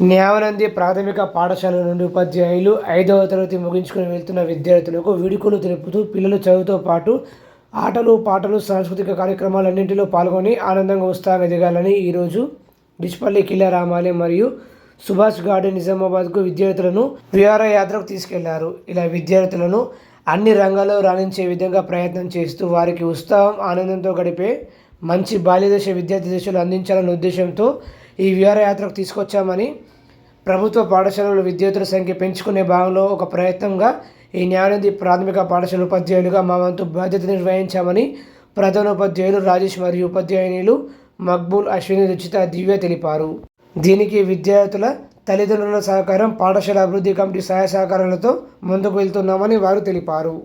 న్యావనంది ప్రాథమిక పాఠశాల నుండి ఉపాధ్యాయులు ఐదవ తరగతి ముగించుకుని వెళ్తున్న విద్యార్థులకు వీడుకోలు తెలుపుతూ పిల్లలు చదువుతో పాటు ఆటలు పాటలు సాంస్కృతిక కార్యక్రమాలన్నింటిలో పాల్గొని ఆనందంగా ఉత్సాహంగా దిగాలని ఈరోజు డిచ్పల్లి కిల్లా రామాలే మరియు సుభాష్ గార్డెన్ నిజామాబాద్కు విద్యార్థులను విహారయాత్రకు తీసుకెళ్ళారు. ఇలా విద్యార్థులను అన్ని రంగాల్లో రాణించే విధంగా ప్రయత్నం చేస్తూ వారికి ఉత్సాహం ఆనందంతో గడిపే మంచి బాల్యదశ విద్యార్థి దశలు అందించాలనే ఉద్దేశంతో ఈ విహారయాత్రకు తీసుకొచ్చామని ప్రభుత్వ పాఠశాలల విద్యార్థుల సంఖ్య పెంచుకునే భాగంలో ఒక ప్రయత్నంగా ఈ న్యాయనిధి ప్రాథమిక పాఠశాల ఉపాధ్యాయులుగా మా వంతు బాధ్యత నిర్వహించామని ప్రధానోపాధ్యాయులు రాజేష్ మరియు ఉపాధ్యాయునిలు మక్బూల్ అశ్విని రుచిత దివ్య తెలిపారు. దీనికి విద్యార్థుల తల్లిదండ్రుల సహకారం పాఠశాల అభివృద్ధి కమిటీ సహాయ సహకారాలతో ముందుకు వెళ్తున్నామని వారు తెలిపారు.